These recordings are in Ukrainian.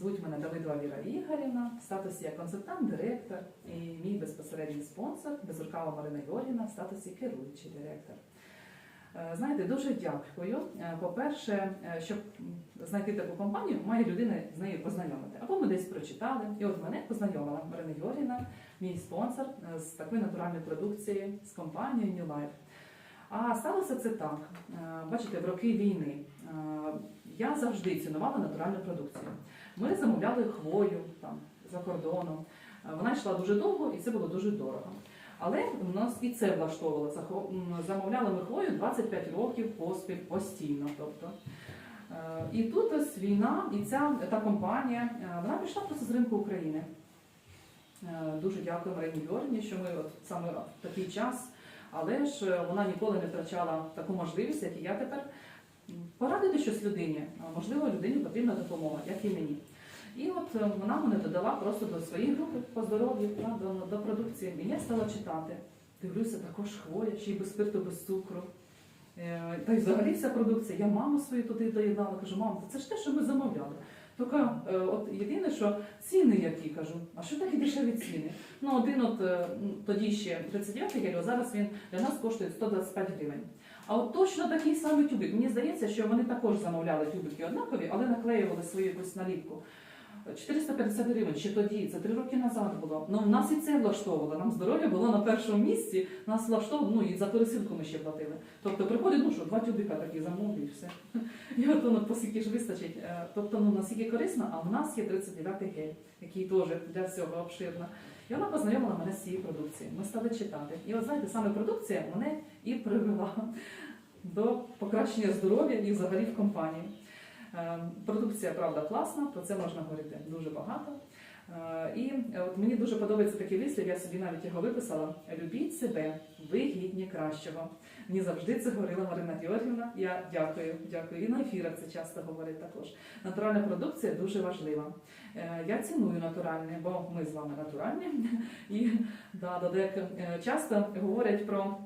Звуть мене Давидова Віра Ігорівна, в статусі я консультант, директор і мій безпосередній спонсор Безрукава Марина Георгівна в статусі керуючий директор. Е, Знаєте, дуже дякую. Е, По-перше, е, щоб знайти таку компанію, має людина з нею познайомити. Або ми десь прочитали, і от мене познайомила Марина Георгівна, мій спонсор з такої натуральної продукції з компанією New Life. А сталося це так. Е, Бачите, в роки війни е, я завжди цінувала натуральну продукцію. Ми замовляли хвою там за кордоном. Е, Вона йшла дуже довго і це було дуже дорого. Але в нас і це влаштовувало. Замовляли ми хвою 25 років поспіль постійно. Тобто. І тут ось війна, і ця та компанія, вона пішла просто з ринку України. Дуже дякую Марині Георгіївні, що ми от саме в такий час, але ж е, вона ніколи не втрачала таку можливість, як і я тепер, порадити щось людині. Можливо, людині потрібна допомога, як і мені. І от е, вона мене додала просто до своєї групи по здоров'ю, до, до продукції. І я стала читати. Дивлюся, також хвоя, ще й без спирту, без цукру. Е, Та й взагалі вся продукція. Я маму свою туди доєднала, кажу, мам, це ж те, що ми замовляли. Тільки е, от єдине, що ціни які кажу, а що такі дешеві ціни? Ну, один от е, тоді ще 39 гель, зараз він для нас коштує 125 гривень. А от точно такий самий тюбик. Мені здається, що вони також замовляли тюбики однакові, але наклеювали свою якусь наліпку. 450 гривень ще тоді, це три роки назад було. Ну нас і це влаштовувало. Нам здоров'я було на першому місці. Нас влаштовувало, ну і за пересилку ми ще платили. Тобто приходить, ну що, два тюбика такі замовлю і все. І от воно поскільки ж вистачить. Е, Тобто, ну наскільки корисно, а в нас є 39-й гель, який теж для всього обширно. І вона познайомила мене з цією продукцією. Ми стали читати. І от знаєте, саме продукція мене і привела до покращення здоров'я і взагалі в компанії. Е, Продукція, правда, класна, про це можна говорити дуже багато. Е, І от мені дуже подобається такий вислів, я собі навіть його виписала. Любіть себе, ви гідні кращого. Мені завжди це говорила Марина Георгівна. Я дякую, дякую. І на ефірах це часто говорить також. Натуральна продукція дуже важлива. Е, Я ціную натуральне, бо ми з вами натуральні. І да, е, часто говорять про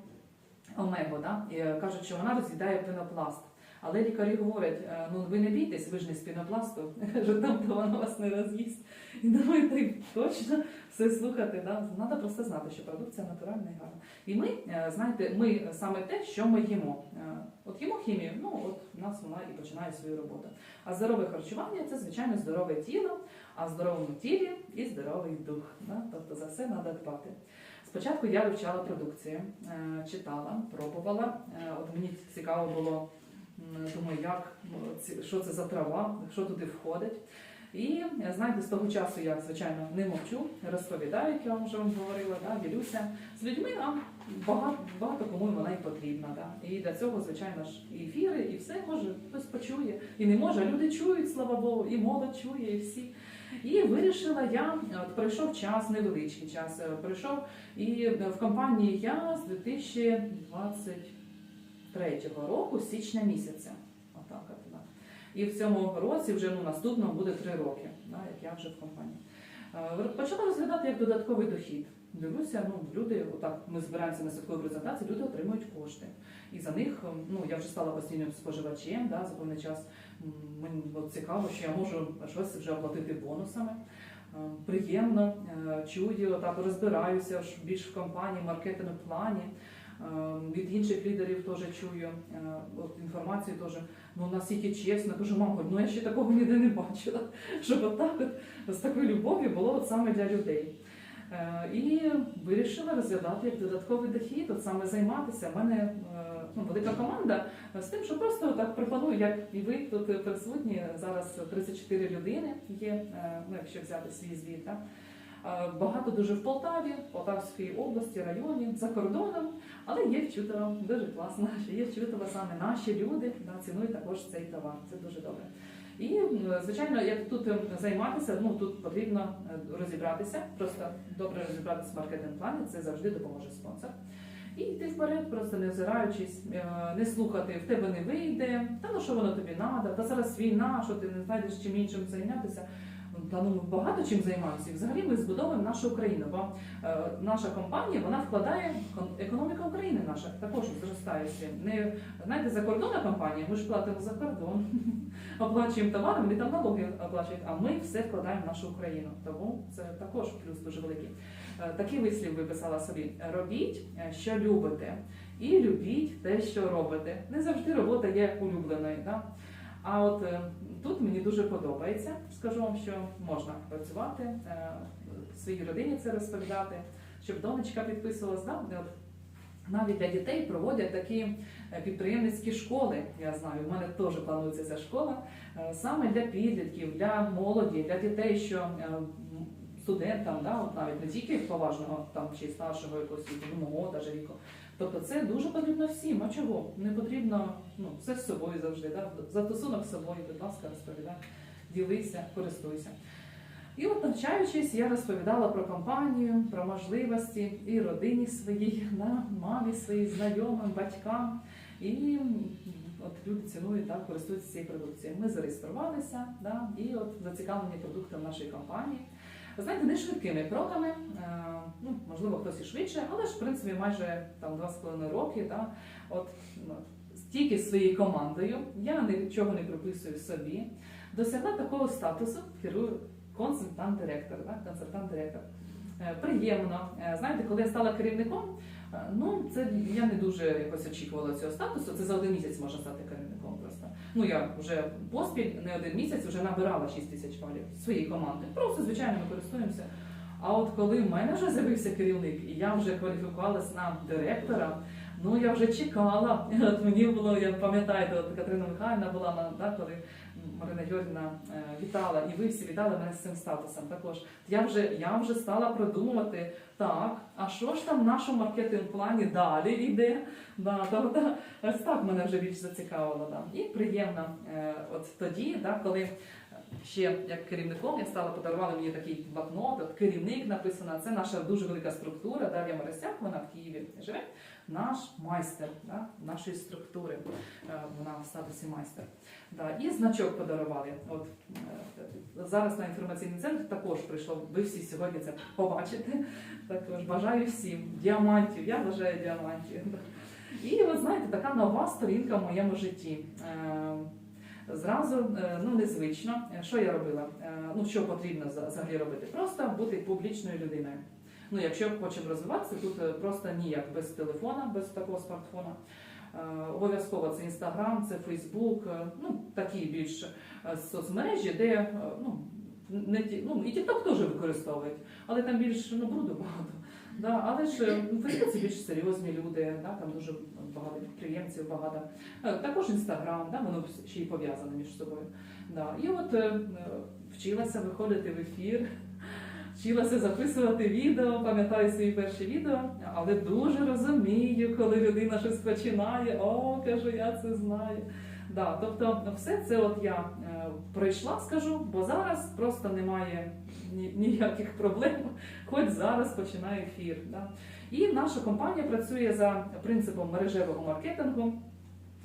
омегу, да? е, кажуть, що вона роз'їдає пенопласт. Але лікарі говорять, е, ну ви не бійтесь, ви ж не з пінопласту, каже, там то вона вас не роз'їсть. І так точно все слухати. Да? Треба просто знати, що продукція натуральна і гарна. І ми, е, знаєте, ми саме те, що ми їмо. Е, От їмо хімію, ну от у нас вона і починає свою роботу. А здорове харчування це, звичайно, здорове тіло, а в здоровому тілі і здоровий дух. Да? Тобто за все треба дбати. Спочатку я вивчала продукцію, читала, пробувала. От мені цікаво було, думаю, як що це за трава, що туди входить. І е, знаєте, з того часу я, звичайно, не мовчу, розповідаю, як я вам вже говорила, да, ділюся з людьми, а багато, багато кому вона і потрібна. Да. І для цього, звичайно ж, і ефіри, і все може, хтось почує. І не може, люди чують, слава Богу, і молодь чує, і всі. І вирішила я, от пройшов час, невеличкий час, е, пройшов, і в компанії я з 2023 року, січня місяця. Отак, от, да. І в цьому році, вже ну, наступному буде три роки, да, як я вже в компанії. Е, Почала розглядати як додатковий дохід. Дивлюся, ну люди, отак ми збираємося на святкову презентацію, люди отримують кошти. І за них, ем, ну я вже стала постійним споживачем, да, за певний час мені от цікаво, що я можу щось вже оплатити бонусами. Е, Приємно е, чую, так розбираюся більш в компанії, маркетинговому плані. Е, Від інших лідерів теж чую е, от інформацію теж. Ну настільки чесно, кажу, мамо, ну я ще такого ніде не бачила, щоб отак от з такою любов'ю було от саме для людей. Е, І вирішила розглядати як додатковий дохід, от саме займатися. У мене е, ну, велика команда з тим, що просто так пропоную, як і ви тут присутні. Зараз 34 людини є, ну якщо взяти свій звіт. так. Е, Багато дуже в Полтаві, Полтавській області, районі, за кордоном, але є в Чутово, дуже класно, що є в Чутово саме наші люди, да, цінують також цей товар. Це дуже добре. І, звичайно, як тут ем, займатися, ну тут потрібно е, розібратися, просто добре розібратися в маркетинг плані, це завжди допоможе спонсор. І йти вперед, просто не озираючись, е, не слухати, в тебе не вийде, та ну що воно тобі треба, та зараз війна, що ти не знайдеш чим іншим зайнятися. Та ну ми багато чим займаємося. І взагалі ми збудовуємо нашу Україну. Бо е, наша компанія вона вкладає економіка України наша також зростає. Не знаєте, закордонна компанія, ми ж платимо за кордон, оплачуємо товари, вони там налоги оплачують, а ми все вкладаємо в нашу Україну. Тому це також плюс дуже великий. Е, Такий вислів виписала собі: робіть, е, що любите, і любіть те, що робите. Не завжди робота є улюбленою. Да? А от е, тут мені дуже подобається. Скажу вам, що можна працювати, е, своїй родині це розповідати, щоб донечка підписувалась. Навіть для дітей проводять такі е, підприємницькі школи. Я знаю, у мене теж планується ця школа е, саме для підлітків, для молоді, для дітей, що студентам, да, от навіть не тільки поважного там чи старшого якогось ну, мого даже віку. Тобто це дуже потрібно всім. А чого? Не потрібно ну, все з собою завжди. Да? Застосунок з собою, будь ласка, розповідай, ділися, користуйся. І от навчаючись, я розповідала про компанію, про можливості і родині своїй, да, мамі своїй, знайомим, батькам. І от люди цінують, да, користуються цією продукцією. Ми зареєструвалися да, і от зацікавлені продуктом нашої компанії. Знаєте, не швидкими кроками, е, ну, можливо, хтось і швидше, але ж в принципі майже там два з половиною роки. Да, от, ну, тільки своєю командою, я нічого не приписую собі, досягла такого статусу, керую консультант-директор. Консультант-директор. Е, Приємно. Е, Знаєте, коли я стала керівником, ну це я не дуже якось очікувала цього статусу. Це за один місяць можна стати керівником. Ну я вже поспіль не один місяць вже набирала 6 тисяч валів своєї команди. Просто звичайно ми користуємося. А от коли в мене вже з'явився керівник, і я вже кваліфікувалась на директора, ну я вже чекала. От мені було, я пам'ятаєте, от Катерина Михайлівна була на да, коли Марина Георгівна е, вітала, і ви всі вітали мене з цим статусом. Також я вже я вже стала продумувати так, а що ж там в нашому маркетинг плані далі йде. Да, да, да. Ось так мене вже більш зацікавило. Да. І приємно, е, от тоді, да, коли ще як керівником я стала подарували мені такий блокнот, от керівник написано. Це наша дуже велика структура. Дар'я Моросяк, вона в Києві живе. Наш майстер да, нашої структури. Е, Вона в статусі майстер. Да, і значок подарували. От е, зараз на інформаційний центр також прийшло. Ви всі сьогодні це побачите. Також бажаю всім діамантів. Я бажаю діамантів. І от знаєте, така нова сторінка в моєму житті. Зразу е, ну незвично. Що я робила? Е, Ну що потрібно за- взагалі робити? Просто бути публічною людиною. Ну, якщо хочемо розвиватися, тут е, просто ніяк без телефона, без такого смартфона. Обов'язково це інстаграм, це Фейсбук, ну такі більш соцмережі, де ну не ті, ну і TikTok теж використовують, але там більш ну бруду багато. Да, але ж Фейсбук це більш серйозні люди, да, там дуже багато підприємців, багато. Е, Також інстаграм, да, воно ще й пов'язане між собою. Да. І от е, вчилася виходити в ефір, вчилася записувати відео, пам'ятаю свої перші відео, але дуже розумію, коли людина щось починає, о, кажу, я це знаю. Да, тобто все це от я е, пройшла, скажу, бо зараз просто немає ніяких проблем, хоч зараз починаю ефір. Да. І наша компанія працює за принципом мережевого маркетингу,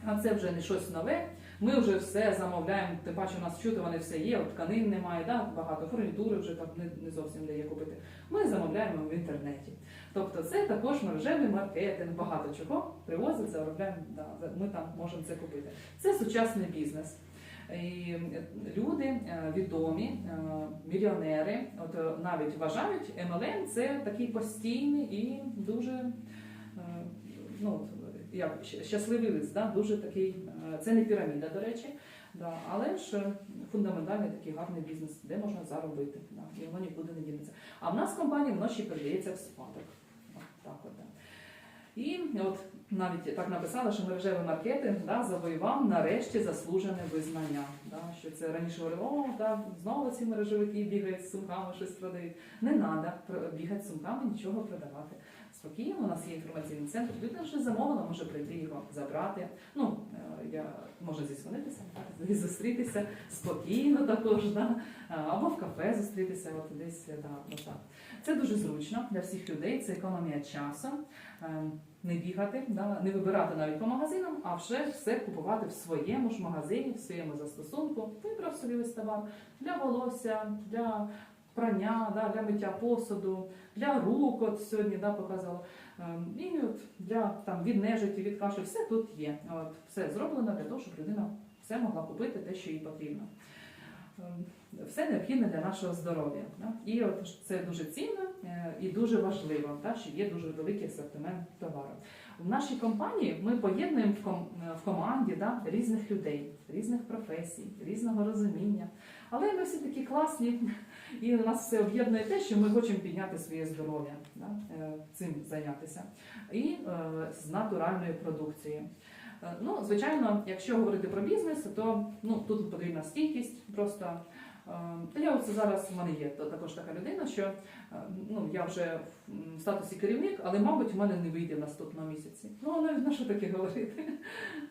а це вже не щось нове. Ми вже все замовляємо, тим паче у нас чути, вони все є, тканин немає, да, багато фурнітури вже так не, не зовсім де є купити. Ми замовляємо в інтернеті. Тобто це також мережевий маркетинг, багато чого привозять, заробляємо, да, ми там можемо це купити. Це сучасний бізнес. І люди е, відомі, е, мільйонери, от е, навіть вважають, MLM – це такий постійний і дуже ну, як, щасливий лист, да? дуже такий, це не піраміда, до речі, да? але ж фундаментальний такий гарний бізнес, де можна заробити, да? і воно нікуди не дінеться. А в нас компанія воно ще передається в спадок. Так от, да. І от навіть так написала, що мережевий маркетинг да, завоював нарешті заслужене визнання. Да, що це раніше говорили, о, да, знову ці мережевики бігають з сумками, щось продають. Не треба бігати з сумками, нічого продавати. Спокійно, у нас є інформаційний центр, людина вже замовила, може прийти його забрати. Ну, е, я можу зізвонитися, так, зустрітися спокійно також, да, або в кафе зустрітися, от десь да, отак. Це дуже зручно для всіх людей, це економія часу. Не бігати, да, не вибирати навіть по магазинам, а вже все купувати в своєму ж магазині, в своєму застосунку. Вибрав собі ось товар для волосся, для прання, да, для миття посуду, для рук, от сьогодні да, показала. Ем, І от для там, від нежиті, від каші, все тут є. От, все зроблено для того, щоб людина все могла купити те, що їй потрібно. Ем, Все необхідне для нашого здоров'я. І от це дуже цінно е, і дуже важливо, що є дуже великий асортимент товару. В нашій компанії ми поєднуємо в, команді різних людей, різних професій, різного розуміння. Але ми всі такі класні, і нас все об'єднує те, що ми хочемо підняти своє здоров'я, е, цим зайнятися. І е, з натуральної продукції. Е, Ну, звичайно, якщо говорити про бізнес, то ну, тут потрібна стійкість просто. Е, я оце зараз в мене є також така людина, що е, ну, я вже в статусі керівник, але, мабуть, в мене не вийде в наступному місяці. Ну, але на що таке говорити?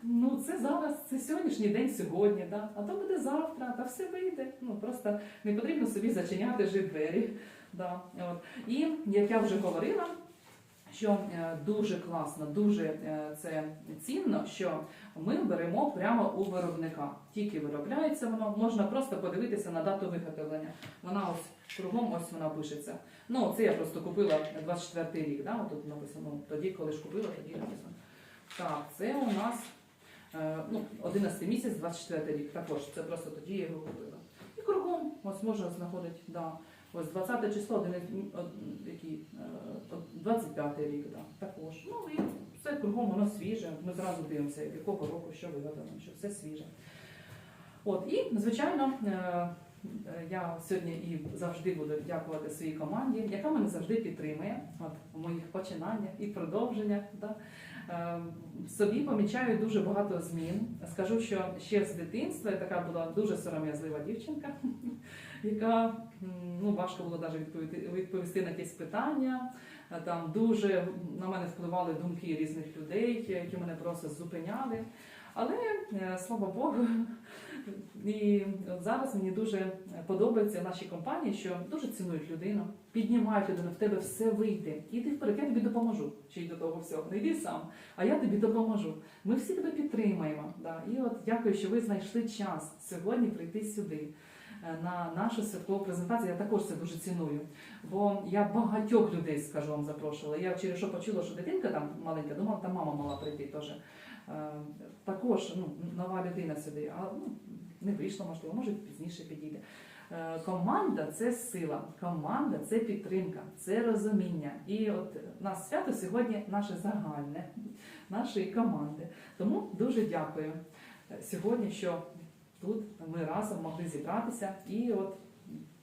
Ну, це зараз, це сьогоднішній день сьогодні, да? а то буде завтра, та все вийде. Ну, просто не потрібно собі зачиняти двері. Да. От. І як я вже говорила, що е, дуже класно, дуже е, це цінно, що ми беремо прямо у виробника. Тільки виробляється воно, можна просто подивитися на дату виготовлення. Вона ось кругом ось вона пишеться. Ну, це я просто купила 24 рік, да? тут написано. Тоді, коли ж купила, тоді написано. Так, це у нас е, ну, 11 місяць, 24 рік. Також це просто тоді я його купила. І кругом ось можна знаходити, да. Ось 20 число, один, який, е, 25 рік, да, також. Ну і все кругом воно свіже. Ми зразу дивимося, якого року що виготовлено, що все свіже. От, і, звичайно, е, е, я сьогодні і завжди буду дякувати своїй команді, яка мене завжди підтримує от, у моїх починаннях і продовженнях. Да. Е, Собі помічаю дуже багато змін. Скажу, що ще з дитинства я така була дуже сором'язлива дівчинка, яка ну, важко було навіть відповісти, відповісти на якісь питання. Е, Там дуже на мене впливали думки різних людей, які мене просто зупиняли. Але е, слава Богу, і зараз мені дуже подобається в нашій компанії, що дуже цінують людину, піднімають людину, в тебе все вийде. Іди вперед, я тобі допоможу. Чи до того всього. Не йди сам, а я тобі допоможу. Ми всі тебе підтримаємо. Да. І от дякую, що ви знайшли час сьогодні прийти сюди. е, На нашу святкову презентацію я також це дуже ціную. Бо я багатьох людей, скажу вам, запрошувала. Я через що почула, що дитинка там маленька, думала, там мама мала прийти теж. Е, Також ну, нова людина сюди, а ну, не вийшло, можливо, може пізніше підійде. Е, Команда це сила, команда це підтримка, це розуміння. І от у нас свято сьогодні наше загальне, нашої команди. Тому дуже дякую е, сьогодні, що тут ми разом могли зібратися. І от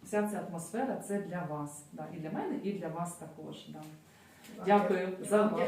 вся ця атмосфера це для вас. Да, і для мене, і для вас також. Да. Дякую за увагу.